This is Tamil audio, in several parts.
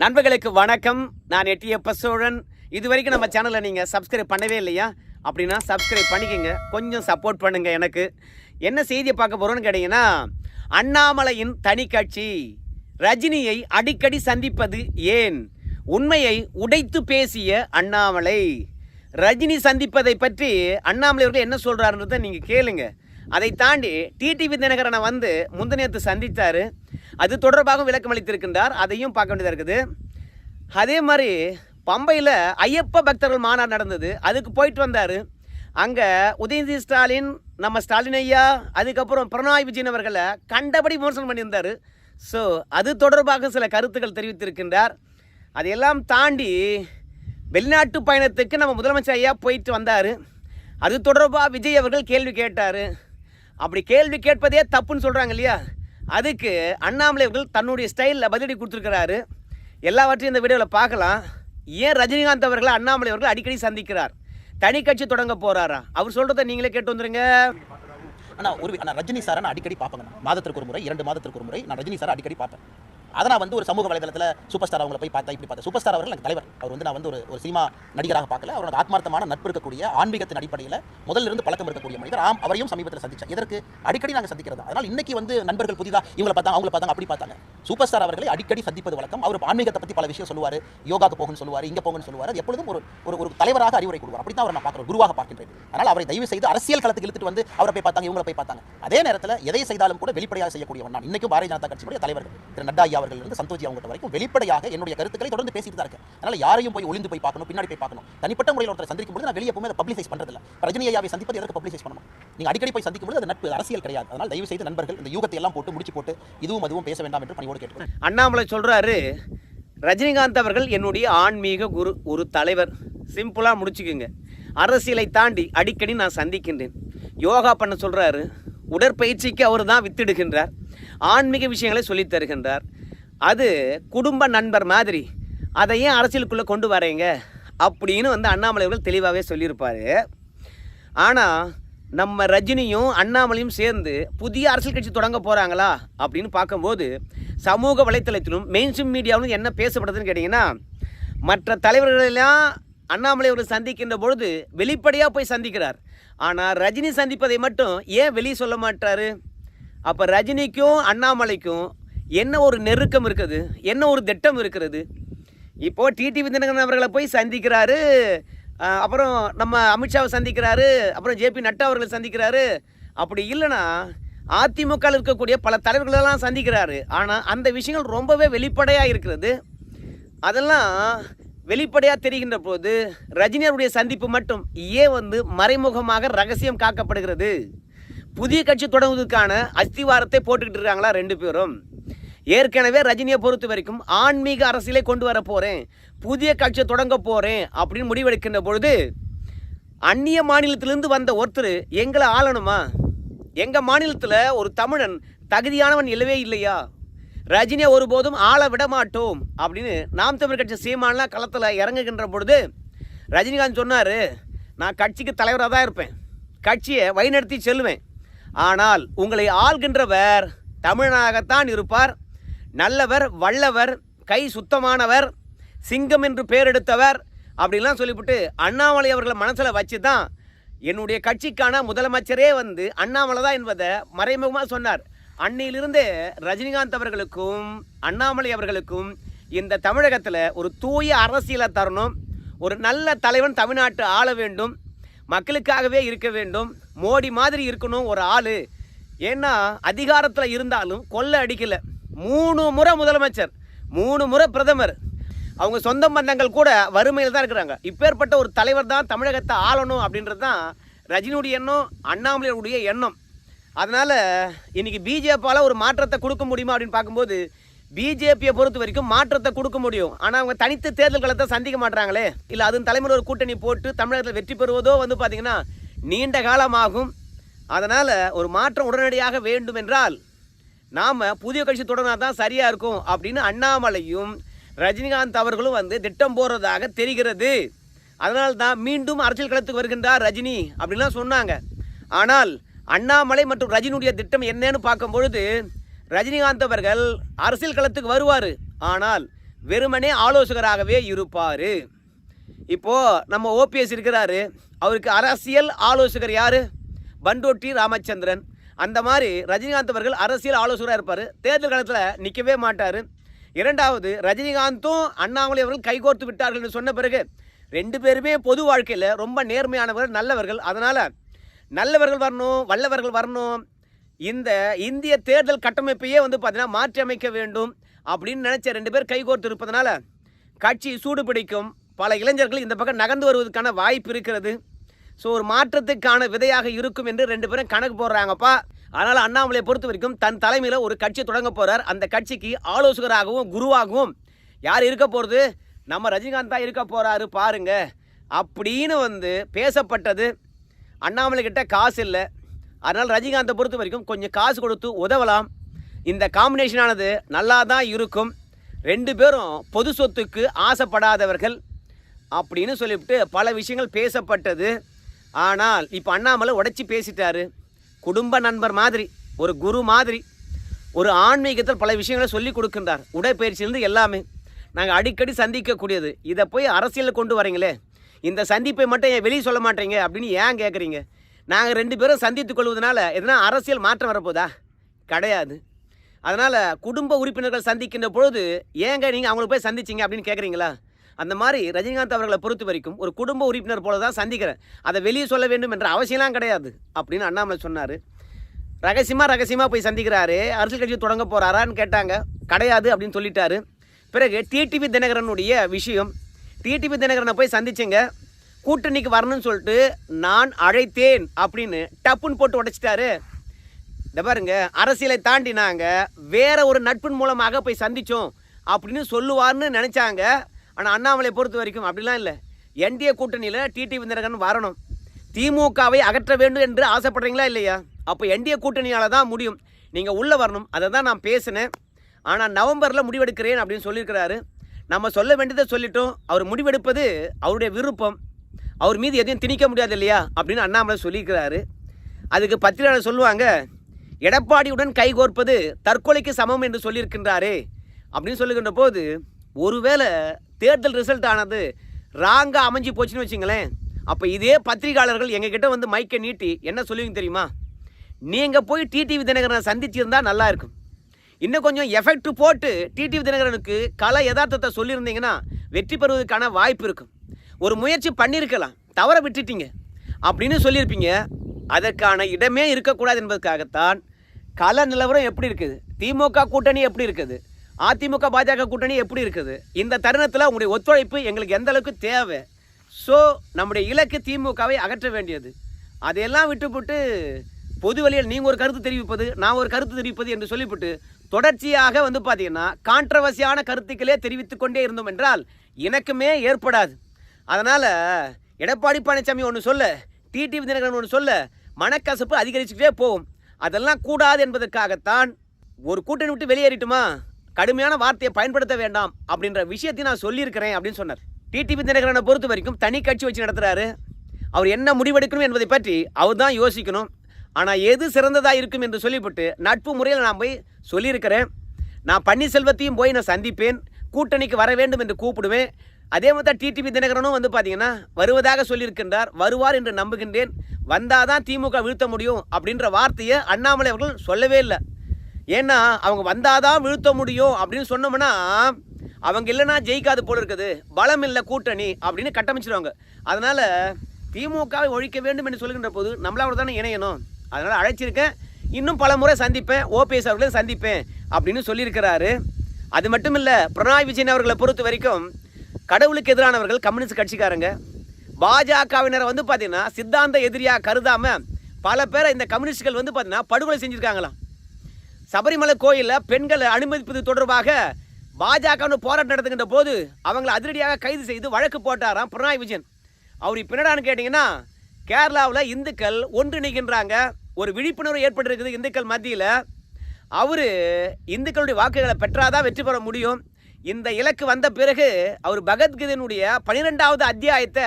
நண்பர்களுக்கு வணக்கம். நான் எட்டியப்ப சோழன். இது வரைக்கும் நம்ம சேனலை நீங்கள் சப்ஸ்கிரைப் பண்ணவே இல்லையா? அப்படின்னா சப்ஸ்கிரைப் பண்ணிக்கோங்க. கொஞ்சம் சப்போர்ட் பண்ணுங்கள் எனக்கு. என்ன செய்தியை பார்க்க போகிறோன்னு கேட்டிங்கன்னா அண்ணாமலையின் தனி கட்சி ரஜினியை அடிக்கடி சந்திப்பது ஏன்? உண்மையை உடைத்து பேசிய அண்ணாமலை ரஜினி சந்திப்பதை பற்றி அண்ணாமலை அவர்கள் என்ன சொல்கிறாருன்றதை நீங்கள் கேளுங்க. அதை தாண்டி டிடிவி தினகரனை வந்து முந்தநேத்து சந்தித்தார் அது தொடர்பாக விளக்கம் அளித்திருக்கின்றார். அதையும் பார்க்க வேண்டியதாக இருக்குது. அதே மாதிரி பம்பையில் ஐயப்ப பக்தர்கள் மாநாடு நடந்தது. அதுக்கு போயிட்டு வந்தார். அங்கே உதயநிதி ஸ்டாலின் நம்ம ஸ்டாலின் ஐயா அதுக்கப்புறம் பிரணாய் விஜயன் அவர்களை கண்டபடி விமர்சனம் பண்ணியிருந்தார். ஸோ அது தொடர்பாக சில கருத்துக்கள் தெரிவித்திருக்கின்றார். அதையெல்லாம் தாண்டி வெளிநாட்டு பயணத்துக்கு நம்ம முதலமைச்சர் ஐயா போயிட்டு வந்தார். அது தொடர்பாக விஜய் அவர்கள் கேள்வி கேட்டார். அப்படி கேள்வி கேட்பதே தப்புன்னு சொல்கிறாங்க இல்லையா? அதுக்கு அண்ணாமலை அவர்கள் தன்னுடைய ஸ்டைலில் பதிலடி கொடுத்துருக்கிறாரு. எல்லாவற்றையும் இந்த வீடியோவில் பார்க்கலாம். ஏன் ரஜினிகாந்த் அவர்களை அண்ணாமலை அவர்கள் அடிக்கடி சந்திக்கிறார்? தனி கட்சி தொடங்க போகிறாரா அவர் சொல்றதை நீங்களே கேட்டு வந்துருங்க. ஆனால் ஒரு நான் ரஜினி சாரை நான் அடிக்கடி பார்ப்பேங்க மாதத்திற்கு ஒரு முறை இரண்டு மாதத்திற்கு ஒரு முறை நான் ரஜினி சாரை அடிக்கடி பார்ப்பேன். அதை நான் வந்து ஒரு சமூக வலைதளத்தில் சூப்பர் ஸ்டார் அவங்களை போய் பார்த்தா இப்படி பார்த்தேன் சூப்பர் ஸ்டார் அவர்கள் எனக்கு தலைவர். அவர் வந்து நான் வந்து ஒரு ஒரு சினிமா நடிகராக பார்க்கல. அவரோட ஆத்மார்த்தமான நட்பு இருக்கக்கூடிய ஆன்மீகத்தின் அடிப்படையில் முதலிருந்து பழக்கம் இருக்கக்கூடிய மனிதர். ஆம் அவரையும் சமீபத்தில் சந்திச்சேன். இதற்கு அடிக்கடி நாங்கள் சந்திக்கிறது. அதனால் இன்னைக்கு வந்து நண்பர்கள் புதிதாக இவங்களை பார்த்தாங்க அவங்கள பார்த்தாங்க அப்படி பார்த்தாங்க. சூப்பர் ஸ்டார் அவர்களை அடிக்கடி சந்திப்பது வழக்கம். அவர் ஆன்மீகத்தை பற்றி பல விஷயம் சொல்லுவார். யோகாக்கு போகணும்னு சொல்லுவார் இங்கே போகணும்னு சொல்லுவார். அது எப்பொழுதும் ஒரு ஒரு ஒரு தலைவராக அறிவுரை கொடுவார் அப்படி தான் அவரை நான் பார்க்குறேன். குருவாக பார்க்கின்றேன். அதனால் அவரை தயவு செய்து அரசியல் களத்துக்கு இழுத்துட்டு வந்து அவரை போய் பார்த்தாங்க. இவங்களை போய் பார்த்தாங்க. அதே நேரத்தில் எதை செய்தாலும் கூட வெளிப்படையாக செய்யக்கூடியவன் நான். இன்னைக்கும் பாரதிய ஜனதா கட்சியுடைய தலைவர்கள் திரு நட்டா ஐயா அவர்கள் இருந்து சந்தோஷி அவங்க வரைக்கும் வெளிப்படையாக என்னுடைய கருத்துக்களை தொடர்ந்து பேசிட்டு தான் இருக்கேன். அதனால யாரையும் போய் ஒளிந்து போய் பார்க்கணும் பின்னாடி போய் பார்க்கணும். தனிப்பட்ட முறையில் ஒருத்தரை சந்திக்கும் போது நான் வெளியே போய் அதை பப்ளிசைஸ் பண்ணுறதில்ல ரஜினி ஐயாவை சந்திப்பது எதற்கு பப்ளிசைஸ் பண்ணணும்? நீங்கள் அடிக்கடி போய் சந்திக்கும் போது அது நட்பு அரசியல் கிடையாது. அதனால் தயவு செய்து நண்பர்கள் இந்த யூகத்தை எல்லாம் போட்டு முடிச்சு போட்டு இதுவும் அதுவும் பேச வேண்டாம் என்று பணியோடு கேட்டுக்கிறேன் அண்ணாமலை சொல்றாரு ரஜினிகாந்த் அவர்கள் என்னுடைய ஆன்மீக குரு ஒரு தலைவர். சிம்பிளாக முடிச்சுக்குங்க. அரசியலை தாண்டி அடிக்கடி நான் சந்திக்கின்றேன். யோகா பண்ண சொல்கிறாரு உடற்பயிற்சிக்கு அவர் தான் வித்திடுகின்றார். ஆன்மீக விஷயங்களை சொல்லித் தருகின்றார். அது குடும்ப நண்பர் மாதிரி அதை ஏன் அரசியலுக்குள்ளே கொண்டு வரீங்க? அப்படின்னு வந்து அண்ணாமலை அவர்கள் தெளிவாகவே சொல்லியிருப்பார். ஆனால் நம்ம ரஜினியும் அண்ணாமலையும் சேர்ந்து புதிய அரசியல் கட்சி தொடங்க போகிறாங்களா அப்படின்னு பார்க்கும்போது சமூக வலைத்தளத்திலும் மெயின்ஸ்ட்ரீம் மீடியாவிலும் என்ன பேசப்படுதுன்னு கேட்டிங்கன்னா மற்ற தலைவர்களெல்லாம் அண்ணாமலை அவர்கள் சந்திக்கின்ற பொழுது வெளிப்படையாக போய் சந்திக்கிறார். ஆனால் ரஜினி சந்திப்பதை மட்டும் ஏன் வெளியே சொல்ல மாட்டாரு? அப்போ ரஜினிக்கும் அண்ணாமலைக்கும் என்ன ஒரு நெருக்கம் இருக்குது? என்ன ஒரு திட்டம் இருக்கிறது இப்போது டிடிவி தினகரன் அவர்களை போய் சந்திக்கிறாரு. அப்புறம் நம்ம அமித்ஷாவை சந்திக்கிறாரு. அப்புறம் ஜேபி நட்டா அவர்களை சந்திக்கிறாரு. அப்படி இல்லைன்னா அதிமுகவில் இருக்கக்கூடிய பல தலைவர்களெல்லாம் சந்திக்கிறாரு. ஆனால் அந்த விஷயங்கள் ரொம்பவே வெளிப்படையாக இருக்கிறது. அதெல்லாம் வெளிப்படையாக தெரிகின்ற போது ரஜினியருடைய சந்திப்பு மட்டும் ஏன் வந்து மறைமுகமாக ரகசியம் காக்கப்படுகிறது. புதிய கட்சி தொடங்குவதற்கான அஸ்திவாரத்தை போட்டுக்கிட்டு இருக்காங்களா ரெண்டு பேரும். ஏற்கனவே ரஜினியை பொறுத்த வரைக்கும் ஆன்மீக அரசியலை கொண்டு வர போகிறேன் புதிய கட்சியை தொடங்க போகிறேன் அப்படின்னு முடிவெடுக்கின்ற பொழுது அந்நிய மாநிலத்திலிருந்து வந்த ஒருத்தர் எங்களை ஆளணுமா? எங்கள் மாநிலத்தில் ஒரு தமிழன் தகுதியானவன் இல்லவே இல்லையா? ரஜினியை ஒருபோதும் ஆள விட மாட்டோம் அப்படின்னு நாம் தமிழ் கட்சி சீமான்லாம் களத்தில் இறங்குகின்ற பொழுது ரஜினிகாந்த் சொன்னார் நான் கட்சிக்கு தலைவராக தான் இருப்பேன். கட்சியை வழிநடத்தி செல்லுவேன். ஆனால் உங்களை ஆள்கின்றவர் தமிழனாகத்தான் இருப்பார். நல்லவர் வல்லவர் கை சுத்தமானவர் சிங்கம் என்று பெயர் எடுத்தவர் அப்படின்லாம் சொல்லிவிட்டு அண்ணாமலை அவர்களை மனசில் வச்சு தான் என்னுடைய கட்சிக்கான முதலமைச்சரே வந்து அண்ணாமலை தான் என்பதை மறைமுகமாக சொன்னார். அன்னையிலிருந்து ரஜினிகாந்த் அவர்களுக்கும் அண்ணாமலை அவர்களுக்கும் இந்த தமிழகத்தில் ஒரு தூய அரசியலை தரணும். ஒரு நல்ல தலைவன் தமிழ்நாட்டு ஆள வேண்டும். மக்களுக்காகவே இருக்க வேண்டும். மோடி மாதிரி இருக்கணும் ஒரு ஆள். ஏன்னா அதிகாரத்தில் இருந்தாலும் கொள்ளை அடிக்கலை. மூணு முறை முதலமைச்சர் மூணு முறை பிரதமர். அவங்க சொந்த பந்தங்கள் கூட வறுமையில் தான் இருக்கிறாங்க. இப்பேற்பட்ட ஒரு தலைவர் தான் தமிழகத்தை ஆளணும் அப்படின்றது தான் ரஜினியுடைய எண்ணம் அண்ணாமலையுடைய எண்ணம். அதனால் இன்றைக்கி பிஜேபியால் ஒரு மாற்றத்தை கொடுக்க முடியுமா அப்படின்னு பார்க்கும்போது பிஜேபியை பொறுத்த வரைக்கும் மாற்றத்தை கொடுக்க முடியும். ஆனால் அவங்க தனித்து தேர்தல் களத்தை சந்திக்க மாட்டாங்களே இல்லை அதுவும் தலைமுறை ஒரு கூட்டணி போட்டு தமிழகத்தில் வெற்றி பெறுவதோ வந்து பார்த்திங்கன்னா நீண்ட காலமாகும். அதனால் ஒரு மாற்றம் உடனடியாக வேண்டும் என்றால் நாம் புதிய கட்சி தொடர்னா தான் சரியாக இருக்கும் அப்படின்னு அண்ணாமலையும் ரஜினிகாந்த் அவர்களும் வந்து திட்டம் போடுறதாக தெரிகிறது. அதனால்தான் மீண்டும் அரசியல் களத்துக்கு வருகின்றார் ரஜினி அப்படின்லாம் சொன்னாங்க. ஆனால் அண்ணாமலை மற்றும் ரஜினியுடைய திட்டம் என்னன்னு பார்க்கும் பொழுது ரஜினிகாந்த் அவர்கள் அரசியல் களத்துக்கு வருவார். ஆனால் வெறுமனே ஆலோசகராகவே இருப்பார். இப்போது நம்ம ஓபிஎஸ் இருக்கிறாரு. அவருக்கு அரசியல் ஆலோசகர் யார்? பண்டோட்டி ராமச்சந்திரன். அந்த மாதிரி ரஜினிகாந்த் அவர்கள் அரசியல் ஆலோசகராக இருப்பார். தேர்தல் காலத்தில் நிற்கவே மாட்டார். இரண்டாவது ரஜினிகாந்தும் அண்ணாமலை அவர்கள் கைகோர்த்து விட்டார்கள் என்று சொன்ன பிறகு ரெண்டு பேருமே பொது வாழ்க்கையில் ரொம்ப நேர்மையானவர்கள் நல்லவர்கள். அதனால் நல்லவர்கள் வரணும் வல்லவர்கள் வரணும். இந்த இந்திய தேர்தல் கட்டமைப்பையே வந்து பார்த்தீங்கன்னா மாற்றி அமைக்க வேண்டும் அப்படின்னு நினச்ச ரெண்டு பேர் கைகோர்த்து இருப்பதனால கட்சி சூடு பிடிக்கும். பல இளைஞர்கள் இந்த பக்கம் நகர்ந்து வருவதற்கான வாய்ப்பு இருக்கிறது. ஸோ ஒரு மாற்றத்துக்கான விதையாக இருக்கும் என்று ரெண்டு பேரும் கணக்கு போடுறாங்கப்பா. அதனால் அண்ணாமலையை பொறுத்த வரைக்கும் தன் தலைமையில் ஒரு கட்சி தொடங்க போகிறார் அந்த கட்சிக்கு ஆலோசகராகவும் குருவாகவும் யார் இருக்க போகிறது நம்ம ரஜினிகாந்த் தான் இருக்க போகிறாரு பாருங்க. அப்படின்னு வந்து பேசப்பட்டது. அண்ணாமலை கிட்ட காசு இல்லை. அதனால் ரஜினிகாந்தை பொறுத்த வரைக்கும் கொஞ்சம் காசு கொடுத்து உதவலாம். இந்த காம்பினேஷனானது நல்லா தான் இருக்கும். ரெண்டு பேரும் பொது சொத்துக்கு ஆசைப்படாதவர்கள் அப்படின்னு சொல்லிவிட்டு பல விஷயங்கள் பேசப்பட்டது. ஆனால் இப்போ அண்ணாமலை உடச்சி பேசிட்டாரு. குடும்ப நண்பர் மாதிரி ஒரு குரு மாதிரி ஒரு ஆன்மீகத்தில் பல விஷயங்களை சொல்லி கொடுக்கின்றார். உடற்பயிற்சியிலேருந்து எல்லாமே. நாங்கள் அடிக்கடி சந்திக்கக்கூடியது. இதை போய் அரசியலில் கொண்டு வரீங்களே. இந்த சந்திப்பை மட்டும் ஏன் வெளியே சொல்ல மாட்டீங்க அப்படின்னு ஏன் கேட்குறீங்க நாங்கள் ரெண்டு பேரும் சந்தித்துக் கொள்வதனால எதனா அரசியல் மாற்றம் வரப்போதா? கிடையாது. அதனால் குடும்ப உறுப்பினர்கள் சந்திக்கின்ற பொழுது ஏங்க நீங்கள் அவங்கள போய் சந்திச்சிங்க அப்படின்னு கேட்குறீங்களா அந்த மாதிரி ரஜினிகாந்த் அவர்களை பொறுத்த வரைக்கும் ஒரு குடும்ப உறுப்பினர் போல தான் சந்திக்கிறேன். அதை வெளியே சொல்ல வேண்டும் என்ற அவசியம்லாம் கிடையாது அப்படின்னு அண்ணாமலை சொன்னார். ரகசியமாக ரகசியமாக போய் சந்திக்கிறாரு. அரசியல் கட்சி தொடங்க போகிறாரான்னு கேட்டாங்க. கிடையாது அப்படின்னு சொல்லிட்டாரு. பிறகு டிடிவி தினகரனுடைய விஷயம் டிடிவி தினகரனை போய் சந்திச்சேங்க. கூட்டணிக்கு வரணும்னு சொல்லிட்டு நான் அழைத்தேன் அப்படின்னு டப்புன்னு போட்டு உடைச்சிட்டாரு. இந்த பாருங்க அரசியலை தாண்டி நாங்கள் வேற ஒரு நட்பின் மூலமாக போய் சந்தித்தோம் அப்படின்னு சொல்லுவார்னு நினச்சாங்க. ஆனால் அண்ணாமலை பொறுத்த வரைக்கும் அப்படிலாம் இல்லை. என்டிஏ கூட்டணியில் டிடிவி விந்தரகன் வரணும். திமுகவை அகற்ற வேண்டும் என்று ஆசைப்படுறீங்களா இல்லையா? அப்போ என்டிஏ கூட்டணியால் தான் முடியும். நீங்கள் உள்ளே வரணும். அதை தான் நான் பேசினேன். ஆனால் நவம்பரில் முடிவெடுக்கிறேன் அப்படின்னு சொல்லியிருக்கிறாரு. நம்ம சொல்ல வேண்டியதை சொல்லிட்டோம். அவர் முடிவெடுப்பது அவருடைய விருப்பம். அவர் மீது எதையும் திணிக்க முடியாது இல்லையா? அப்படின்னு அண்ணாமலை சொல்லியிருக்கிறாரு. அதுக்கு பத்திரிகையாளர் சொல்லுவாங்க எடப்பாடியுடன் கைகோர்ப்பது தற்கொலைக்கு சமம் என்று சொல்லியிருக்கின்றாரே. அப்படின்னு சொல்லுகின்ற போது ஒருவேளை தேர்தல் ரிசல்ட் ஆனது ராங்காக அமைஞ்சு போச்சுன்னு வச்சுங்களேன் அப்போ இதே பத்திரிகையாளர்கள் எங்ககிட்ட வந்து மைக்கை நீட்டி என்ன சொல்லுவீங்க தெரியுமா? நீங்கள் போய் டிடிவி தினகரனை சந்திச்சிருந்தால் நல்லா இருக்கும். இன்னும் கொஞ்சம் எஃபெக்ட் போட்டு டிடிவி தினகரனுக்கு கலை யதார்த்தத்தை சொல்லியிருந்தீங்கன்னா வெற்றி பெறுவதற்கான வாய்ப்பு இருக்கும். ஒரு முயற்சி பண்ணியிருக்கலாம். தவற விட்டுட்டீங்க. அப்படின்னு சொல்லியிருப்பீங்க. அதற்கான இடமே இருக்கக்கூடாது என்பதற்காகத்தான் கல நிலவரம் எப்படி இருக்குது? திமுக கூட்டணி எப்படி இருக்குது? அதிமுக பாஜக கூட்டணி எப்படி இருக்குது? இந்த தருணத்தில் உங்களுடைய ஒத்துழைப்பு எங்களுக்கு எந்த அளவுக்கு தேவை? ஸோ நம்முடைய இலக்கு திமுகவை அகற்ற வேண்டியது. அதையெல்லாம் விட்டுவிட்டு பொது வழியில் நீங்கள் ஒரு கருத்து தெரிவிப்பது நான் ஒரு கருத்து தெரிவிப்பது என்று சொல்லிவிட்டு தொடர்ச்சியாக வந்து பார்த்தீங்கன்னா கான்ட்ரவர்சியான கருத்துக்களே தெரிவித்து கொண்டே இருந்தோம் என்றால் எனக்குமே ஏற்படாது. அதனால் எடப்பாடி பழனிசாமி ஒன்று சொல்ல டிடிவி தினகரன் ஒன்று சொல்ல மனக்கசப்பு அதிகரிச்சுக்கிட்டே போகும். அதெல்லாம் கூடாது என்பதற்காகத்தான் ஒரு கூட்டணி விட்டு வெளியேறிட்டுமா கடுமையான வார்த்தையை பயன்படுத்த வேண்டாம் அப்படின்ற விஷயத்தையும் நான் சொல்லியிருக்கிறேன் அப்படின்னு சொன்னார். டிடிவி தினகரனை பொறுத்த வரைக்கும் தனி கட்சி வச்சு நடத்துகிறாரு அவர் என்ன முடிவெடுக்கணும் என்பதை பற்றி அவர் தான் யோசிக்கணும். ஆனால் எது சிறந்ததாக இருக்கும் என்று சொல்லிவிட்டு நட்பு முறையில் நான் போய் சொல்லியிருக்கிறேன். நான் பன்னீர்செல்வத்தையும் போய் நான் சந்திப்பேன். கூட்டணிக்கு வர வேண்டும் என்று கூப்பிடுவேன். அதே மாதிரி தான் டிடிவி தினகரனும் வந்து பார்த்தீங்கன்னா வருவதாக சொல்லியிருக்கின்றார். வருவார் என்று நம்புகின்றேன். வந்தால் தான் திமுக வீழ்த்த முடியும் அப்படின்ற வார்த்தையை அண்ணாமலை அவர்கள் சொல்லவே இல்லை. ஏன்னா அவங்க வந்தால் தான் வீழ்த்த முடியும் அப்படின்னு சொன்னோம்னா அவங்க இல்லைன்னா ஜெயிக்காது போல இருக்குது. பலம் இல்லை கூட்டணி அப்படின்னு கட்டமைச்சிருவாங்க. அதனால் திமுகவை ஒழிக்க வேண்டும் என்று சொல்கின்ற போது நம்மளோட தானே இணையணும்? அதனால் அழைச்சிருக்கேன். இன்னும் பல முறை சந்திப்பேன். ஓபிஎஸ் அவர்களையும் சந்திப்பேன் அப்படின்னு சொல்லியிருக்கிறாரு. அது மட்டும் இல்லை பிரணாய் விஜயன் அவர்களை பொறுத்த வரைக்கும் கடவுளுக்கு எதிரானவர்கள் கம்யூனிஸ்ட் கட்சிக்காரங்க. பாஜகவினரை வந்து பார்த்தீங்கன்னா சித்தாந்த எதிரியாக கருதாமல் பல பேரை இந்த கம்யூனிஸ்ட்கள் வந்து பார்த்தீங்கன்னா படுகொலை செஞ்சுருக்காங்களாம். சபரிமலை கோயிலில் பெண்களை அனுமதிப்பது தொடர்பாக பாஜகன்னு போராட்டம் நடத்துகின்ற போது அவங்களை அதிரடியாக கைது செய்து வழக்கு போட்டாராம் பிரணாய் விஜயன். அவர் இப்போ என்னடான்னு கேட்டிங்கன்னா கேரளாவில் இந்துக்கள் ஒன்றிணைகின்றாங்க. ஒரு விழிப்புணர்வு ஏற்பட்டிருக்குது இந்துக்கள் மத்தியில். அவர் இந்துக்களுடைய வாக்குகளை பெற்றாதான் வெற்றி பெற முடியும். இந்த இலக்கு வந்த பிறகு அவர் பகவத்கீதையினுடைய பனிரெண்டாவது அத்தியாயத்தை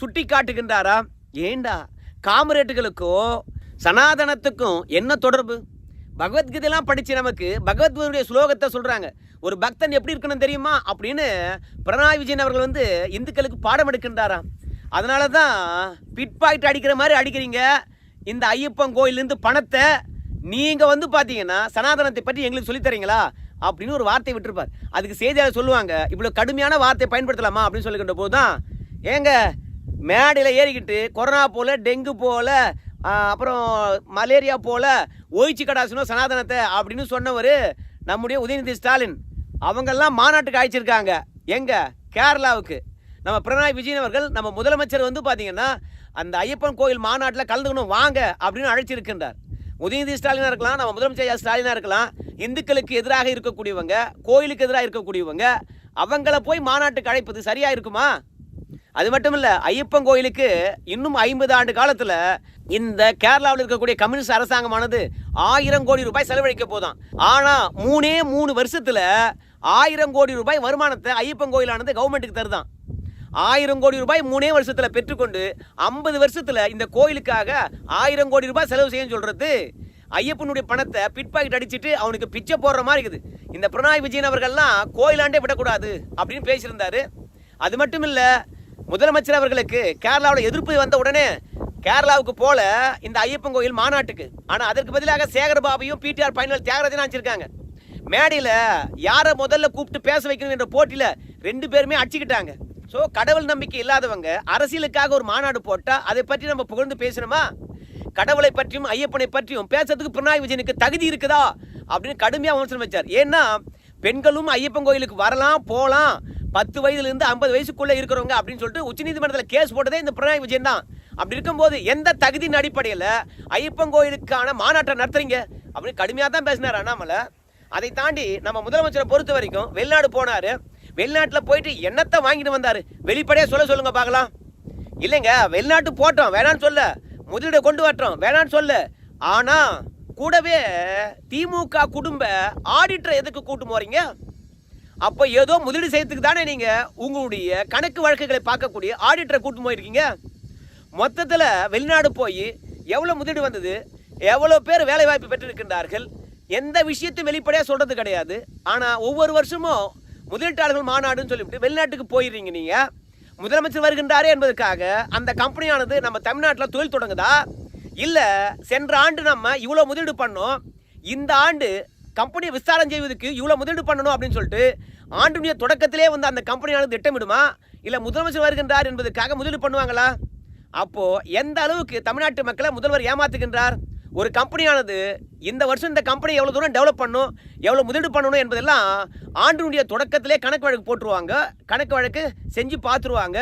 சுட்டி காட்டுகின்றாராம் ஏண்டா? காமரேட்டுகளுக்கும் சனாதனத்துக்கும் என்ன தொடர்பு? பகவத்கீதையெல்லாம் படித்து நமக்கு பகவத்கீதையுடைய ஸ்லோகத்தை சொல்கிறாங்க ஒரு பக்தன் எப்படி இருக்கணும் தெரியுமா? அப்படின்னு பிரணாய் விஜயன் அவர்கள் வந்து இந்துக்களுக்கு பாடம் எடுக்கின்றாராம். அதனால தான் பிட் பாக்கெட் அடிக்கிற மாதிரி அடிக்கிறீங்க. இந்த ஐயப்பன் கோயிலேருந்து பணத்தை நீங்கள் வந்து பார்த்தீங்கன்னா சனாதனத்தை பற்றி எங்களுக்கு சொல்லித் தரீங்களா? அப்படின்னு ஒரு வார்த்தை விட்டுருப்பார். அதுக்கு செய்தியாளர் சொல்லுவாங்க இவ்வளோ கடுமையான வார்த்தையை பயன்படுத்தலாமா? அப்படின்னு சொல்லிக்கிட்ட போது தான் ஏங்க மேடையில் ஏறிக்கிட்டு கொரோனா போல் டெங்கு போல் அப்புறம் மலேரியா போல் ஒயிச்சு கடாசனும் சனாதனத்தை அப்படின்னு சொன்னவர் நம்முடைய உதயநிதி ஸ்டாலின். அவங்கெல்லாம் மாநாட்டுக்கு அழைச்சிருக்காங்க. எங்கே? கேரளாவுக்கு. நம்ம பிரணாய் விஜயன் அவர்கள் நம்ம முதலமைச்சர் வந்து பார்த்தீங்கன்னா அந்த ஐயப்பன் கோயில் மாநாட்டில் கலந்துக்கணும் வாங்க அப்படின்னு அழைச்சிருக்கின்றார். உதயநிதி ஸ்டாலினாக இருக்கலாம் நம்ம முதலமைச்சர் ஸ்டாலினாக இருக்கலாம் இந்துக்களுக்கு எதிராக இருக்கக்கூடியவங்க கோயிலுக்கு எதிராக இருக்கக்கூடியவங்க அவங்கள போய் மாநாட்டுக்கு அழைப்பது சரியாக இருக்குமா? அது மட்டும் இல்லை ஐயப்பன் கோயிலுக்கு இன்னும் ஐம்பது ஆண்டு காலத்தில் இந்த கேரளாவில் இருக்கக்கூடிய கம்யூனிஸ்ட் அரசாங்கமானது ஆயிரம் கோடி ரூபாய் செலவழிக்க போதான். ஆனால் மூணே மூணு வருஷத்தில் ஆயிரம் கோடி ரூபாய் வருமானத்தை ஐயப்பன் கோயிலானது கவர்மெண்ட்டுக்கு தருதான். ஆயிரம் கோடி ரூபாய் மூணே வருஷத்தில் பெற்றுக்கொண்டு ஐம்பது வருஷத்தில் இந்த கோயிலுக்காக ஆயிரம் கோடி ரூபாய் செலவு செய்யன்னு சொல்கிறது ஐயப்பனுடைய பணத்தை பிட் பாக்கெட் அவனுக்கு பிச்சை போடுற மாதிரி இருக்குது. இந்த பிரணாய் விஜயன் அவர்கள்லாம் கோயிலாண்டே விடக்கூடாது அப்படின்னு பேசியிருந்தாரு. அது மட்டும் இல்லை முதலமைச்சர் அவர்களுக்கு கேரளாவோட எதிர்ப்பு வந்த உடனே கேரளாவுக்கு போல இந்த ஐயப்பன் கோயில் மாநாட்டுக்கு. ஆனால் அதற்கு பதிலாக சேகர்பாபையும் பிடிஆர் பைனல் தியாகராஜன் வச்சிருக்காங்க மேடையில் யாரை முதல்ல கூப்பிட்டு பேச வைக்கணும் என்ற போட்டியில் ரெண்டு பேருமே அடிச்சுக்கிட்டாங்க. ஸோ கடவுள் நம்பிக்கை இல்லாதவங்க அரசியலுக்காக ஒரு மாநாடு போட்டால் அதை பற்றி நம்ம புகழ்ந்து பேசணுமா? கடவுளை பற்றியும் ஐயப்பனை பற்றியும் பேசுறதுக்கு பினராயி விஜயனுக்கு தகுதி இருக்குதா? அப்படின்னு கடுமையாக விமர்சனம் வச்சார். ஏன்னா பெண்களும் ஐயப்பன் கோயிலுக்கு வரலாம் போகலாம் பத்து வயதுலேருந்து ஐம்பது வயசுக்குள்ளே இருக்கிறவங்க அப்படின்னு சொல்லிட்டு உச்சநீதிமன்றத்தில் கேஸ் போட்டதே இந்த பினராயி விஜயன் தான். அப்படி இருக்கும்போது எந்த தகுதியின் அடிப்படையில் ஐயப்பன் கோயிலுக்கான மாநாட்டை நடத்துறீங்க? அப்படின்னு கடுமையாக தான் பேசினார் அண்ணாமலை. அதை தாண்டி நம்ம முதலமைச்சரை பொறுத்த வரைக்கும் வெளிநாடு போனார். வெளிநாட்டில் போயிட்டு என்னத்தை வாங்கிட்டு வந்தார்? வெளிப்படையாக சொல்ல சொல்லுங்க பார்க்கலாம். இல்லைங்க வெளிநாட்டு போட்டோம். வேணான்னு சொல்ல. முதலீடு கொண்டு வரட்டோம். வேணான்னு சொல்ல. ஆனால் கூடவே திமுக குடும்ப ஆடிட்டரை எதுக்கு கூட்டு போகிறீங்க அப்போ ஏதோ முதலீடு செய்யறதுக்கு தானே நீங்கள் உங்களுடைய கணக்கு வழக்குகளை பார்க்கக்கூடிய ஆடிட்டரை கூட்டு போயிருக்கீங்க? மொத்தத்தில் வெளிநாடு போய் எவ்வளோ முதலீடு வந்தது? எவ்வளோ பேர் வேலைவாய்ப்பு பெற்றிருக்கின்றார்கள்? எந்த விஷயத்தையும் வெளிப்படையாக சொல்கிறது கிடையாது. ஆனால் ஒவ்வொரு வருஷமும் முதலீட்டாளர்கள் மாநாடுன்னு சொல்லிவிட்டு வெளிநாட்டுக்கு போயிடுறீங்க நீங்கள் முதலமைச்சர் வருகின்றாரே என்பதற்காக அந்த கம்பெனியானது நம்ம தமிழ்நாட்டில் தொழில் தொடங்குதா? இல்லை சென்ற ஆண்டு நம்ம இவ்வளோ முதலீடு பண்ணோம் இந்த ஆண்டு கம்பெனியை விஸ்தாரம் செய்வதற்கு இவ்வளோ முதலீடு பண்ணணும் அப்படின்னு சொல்லிட்டு ஆண்டுடைய தொடக்கத்திலே வந்து அந்த கம்பெனியானது திட்டமிடுமா? இல்லை முதலமைச்சர் வருகின்றார் என்பதற்காக முதலீடு பண்ணுவாங்களா? அப்போது எந்த அளவுக்கு தமிழ்நாட்டு மக்களை முதல்வர் ஏமாத்துகின்றார்? ஒரு கம்பெனியானது இந்த வருஷம் இந்த கம்பெனி எவ்வளோ தூரம் டெவலப் பண்ணும் எவ்வளோ முதலீடு பண்ணணும் என்பதெல்லாம் ஆண்டினுடைய தொடக்கத்திலே கணக்கு வழக்கு போட்டுருவாங்க. கணக்கு வழக்கு செஞ்சு பார்த்துருவாங்க.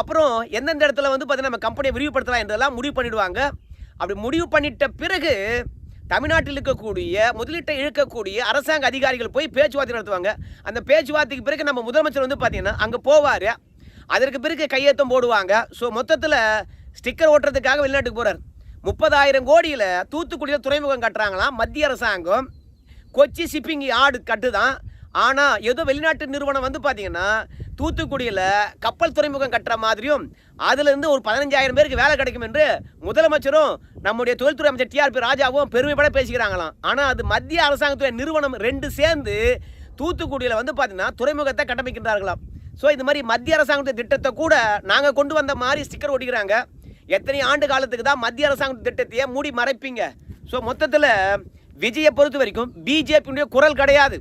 அப்புறம் எந்தெந்த இடத்துல வந்து பார்த்தீங்கன்னா நம்ம கம்பெனியை விரிவுபடுத்தலாம் என்றதெல்லாம் முடிவு பண்ணிவிடுவாங்க அப்படி முடிவு பண்ணிட்ட பிறகு தமிழ்நாட்டில் இருக்கக்கூடிய முதலீட்டை இழுக்கக்கூடிய அரசாங்க அதிகாரிகள் போய் பேச்சுவார்த்தை நடத்துவாங்க. அந்த பேச்சுவார்த்தைக்கு பிறகு நம்ம முதலமைச்சர் வந்து பார்த்திங்கன்னா அங்கே போவார். அதற்கு பிறகு கையெழுத்தம் போடுவாங்க. ஸோ மொத்தத்தில் ஸ்டிக்கர் ஓட்டுறதுக்காக வெளிநாட்டுக்கு போகிறார் முப்பதாயிரம் கோடியில் தூத்துக்குடியில் துறைமுகம் கட்டுறாங்களாம். மத்திய அரசாங்கம். கொச்சி ஷிப்பிங் ஆடு கட்டுதான். ஆனால் ஏதோ வெளிநாட்டு நிறுவனம் வந்து பார்த்தீங்கன்னா தூத்துக்குடியில் கப்பல் துறைமுகம் கட்டுற மாதிரியும் அதுலேருந்து ஒரு பதினஞ்சாயிரம் பேருக்கு வேலை கிடைக்கும் என்று முதலமைச்சரும் நம்முடைய தொழில்துறை அமைச்சர் டிஆர்பி ராஜாவும் பெருமைப்பட பேசிக்கிறாங்களாம். ஆனால் அது மத்திய அரசாங்கத்துடைய நிறுவனம் ரெண்டு சேர்ந்து தூத்துக்குடியில் வந்து பார்த்தீங்கன்னா துறைமுகத்தை கட்டமைக்கின்றார்களாம். ஸோ இந்த மாதிரி மத்திய அரசாங்கத்துடைய திட்டத்தை கூட நாங்கள் கொண்டு வந்த மாதிரி ஸ்டிக்கர் ஒட்டிக்கிறாங்க. எத்தனை ஆண்டு காலத்துக்கு தான் மத்திய அரசாங்க திட்டத்தையே மூடி மறைப்பீங்க? ஸோ மொத்தத்தில் விஜயை பொறுத்த வரைக்கும் பிஜேபியுடைய குரல் கிடையாது.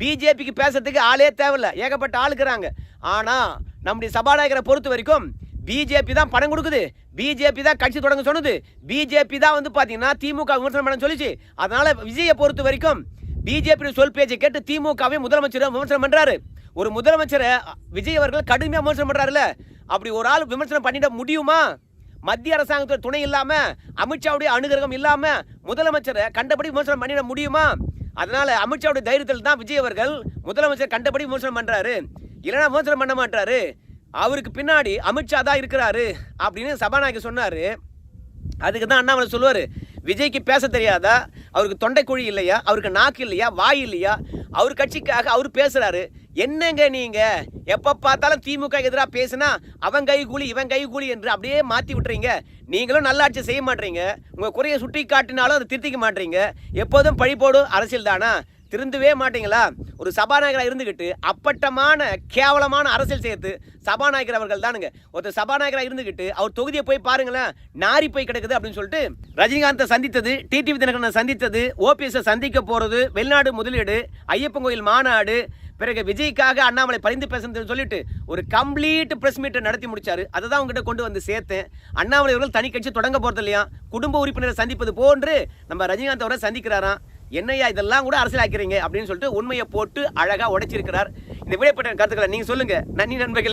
பிஜேபிக்கு பேசுறதுக்கு ஆளே தேவையில்ல. ஏகப்பட்ட ஆளுக்குறாங்க ஆனால் நம்முடைய சபாநாயகரை பொறுத்த வரைக்கும் பிஜேபி தான் பணம் கொடுக்குது. பிஜேபி தான் கட்சி தொடங்க சொன்னது. பிஜேபி தான் வந்து பார்த்தீங்கன்னா திமுக விமர்சனம் பண்ண சொல்லிச்சு. அதனால விஜயை பொறுத்த வரைக்கும் பிஜேபி சொல் பேச்சை கேட்டு திமுகவே முதலமைச்சர் விமர்சனம் பண்ணுறாரு ஒரு முதலமைச்சரை விஜய் அவர்கள் கடுமையாக விமர்சனம் பண்றாருல்ல. அப்படி ஒரு ஆள் விமர்சனம் பண்ணிட முடியுமா? மத்திய அரசாங்கத்தோட துணை இல்லாம அமித்ஷாவுடைய அனுகிரகம் இல்லாம முதலமைச்சரை கண்டபடி விமர்சனம் பண்ணிட முடியுமா? அதனால அமித்ஷாவுடைய தைரியத்தில் தான் விஜய் அவர்கள் முதலமைச்சர் கண்டபடி விமர்சனம் பண்றாரு. இல்லைன்னா விமர்சனம் பண்ண மாட்டாரு அவருக்கு பின்னாடி அமித்ஷா தான் இருக்கிறாரு அப்படின்னு சபாநாயகர் சொன்னார். அதுக்கு தான் அண்ணாமலை சொல்லுவார். விஜய்க்கு பேச தெரியாதா? அவருக்கு தொண்டைக்குழி இல்லையா? அவருக்கு நாக்கு இல்லையா? வாய் இல்லையா? அவர் கட்சிக்காக அவர் பேசுகிறாரு என்னங்க நீங்க? எப்ப பார்த்தாலும் திமுக எதிராக பேசுனா அவன் கை கூலி இவன் கை கூலி என்று அப்படியே மாத்தி விட்டுறீங்க. நீங்களும் நல்லாட்சி செய்ய மாட்டீங்க. உங்க குறைய சுட்டி காட்டினாலும் அதை திருத்திக்க மாட்டீங்க. எப்போதும் பழி அரசியல் தானா? திருந்தவே மாட்டீங்களா? ஒரு சபாநாயகராக இருந்துக்கிட்டு அப்பட்டமான கேவலமான அரசியல் சேர்த்து சபாநாயகர் அவர்கள் தானுங்க. ஒருத்தர் சபாநாயகராக இருந்துக்கிட்டு அவர் தொகுதியை போய் பாருங்களேன் நாரி போய் கிடக்குது அப்படின்னு சொல்லிட்டு ரஜினிகாந்தை சந்தித்தது டிடிவி தினகரனை சந்தித்தது ஓபிஎஸ்ஸை சந்திக்க போகிறது வெளிநாடு முதலீடு ஐயப்பன் கோயில் மாநாடு பிறகு விஜய்க்காக அண்ணாமலை பரிந்து பேசுறதுன்னு சொல்லிட்டு ஒரு கம்ப்ளீட் பிரஸ் மீட்டை நடத்தி முடிச்சாரு. அதை தான் உங்ககிட்ட கொண்டு வந்து சேர்த்தேன். அண்ணாமலை அவர்கள் தனி கட்சி தொடங்க போறது இல்லையா? குடும்ப உறுப்பினரை சந்திப்பது போன்று நம்ம ரஜினிகாந்த் அவரை சந்திக்கிறாராம். என்னையா இதெல்லாம் கூட அரசியலாக்கிறீங்க? அப்படின்னு சொல்லிட்டு உண்மையை போட்டு அழகா உடைச்சிருக்கிறார். இந்த விடைப்பட்ட கருத்துக்களை நீங்க சொல்லுங்க. நன்றி நண்பர்கள்.